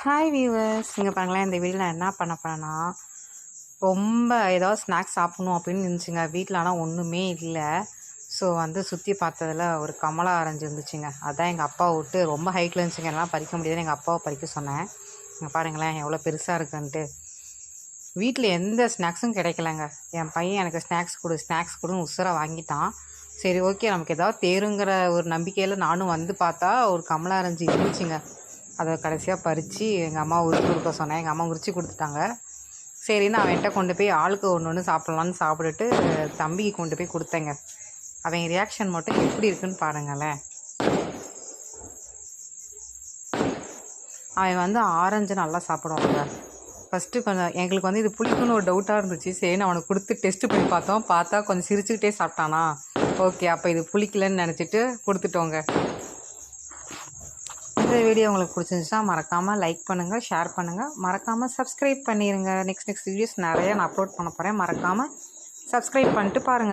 Hi viewers இங்கே பாருங்களேன் இந்த வீடியோ நான் என்ன பண்ண ரொம்ப ஏதாவது ஸ்நாக்ஸ் சாப்பிடணும் அப்படின்னு இருந்துச்சுங்க. வீட்டில் ஆனால் ஒன்றுமே இல்லை. ஸோ வந்து சுற்றி பார்த்ததுல ஒரு கமலா ஆரஞ்சு இருந்துச்சுங்க. அதான் எங்கள் அப்பா விட்டு ரொம்ப ஹைட்டில் இருந்துச்சுங்க. எல்லாம் பறிக்க முடியாதுன்னு எங்கள் அப்பாவை பறிக்க சொன்னேன். இங்கே பாருங்களேன் எவ்வளோ பெருசாக இருக்குன்ட்டு. வீட்டில் எந்த ஸ்நாக்ஸும் கிடைக்கலங்க. என் பையன் எனக்கு ஸ்நாக்ஸ் கொடு ஸ்நாக்ஸ் கொடுன்னு உசுராக வாங்கிட்டான். சரி ஓகே நமக்கு ஏதாவது தேருங்கிற ஒரு நம்பிக்கையில் நானும் வந்து பார்த்தா ஒரு கமலா ஆரஞ்சு இருந்துச்சுங்க. அதை கடைசியாக பறித்து எங்கள் அம்மா உரிச்சு கொடுக்க சொன்னேன். எங்கள் அம்மா உரிச்சு கொடுத்துட்டாங்க. சரின்னு அவன்கிட்ட கொண்டு போய் ஆளுக்கு ஒன்று ஒன்று சாப்பிட்லான்னு சாப்பிட்டுட்டு தம்பிக்கு கொண்டு போய் கொடுத்தேங்க. அவன் ரியாக்ஷன் மட்டும் எப்படி இருக்குன்னு பாருங்களேன். அவன் வந்து ஆரஞ்சு நல்லா சாப்பிடுவாங்க. ஃபஸ்ட்டு கொஞ்சம் எங்களுக்கு வந்து இது புளிக்குன்னு ஒரு டவுட்டாக இருந்துச்சு. சரின்னு அவனுக்கு கொடுத்து டெஸ்ட் பண்ணி பார்த்தோம். பார்த்தா கொஞ்சம் சிரிச்சுக்கிட்டே சாப்பிட்டானா. ஓகே அப்போ இது புளிக்கலன்னு நினச்சிட்டு கொடுத்துட்டோங்க. இந்த வீடியோ உங்களுக்கு பிடிச்சிருந்துச்சுன்னா மறக்காமல் லைக் பண்ணுங்கள் ஷேர் பண்ணுங்கள் மறக்காமல் சப்ஸ்கிரைப் பண்ணிடுங்க நெக்ஸ்ட் நெக்ஸ்ட் வீடியோஸ் நிறையா நான் அப்லோட் பண்ண போகிறேன் மறக்காமல் சப்ஸ்கிரைப் பண்ணிட்டு பாருங்கள்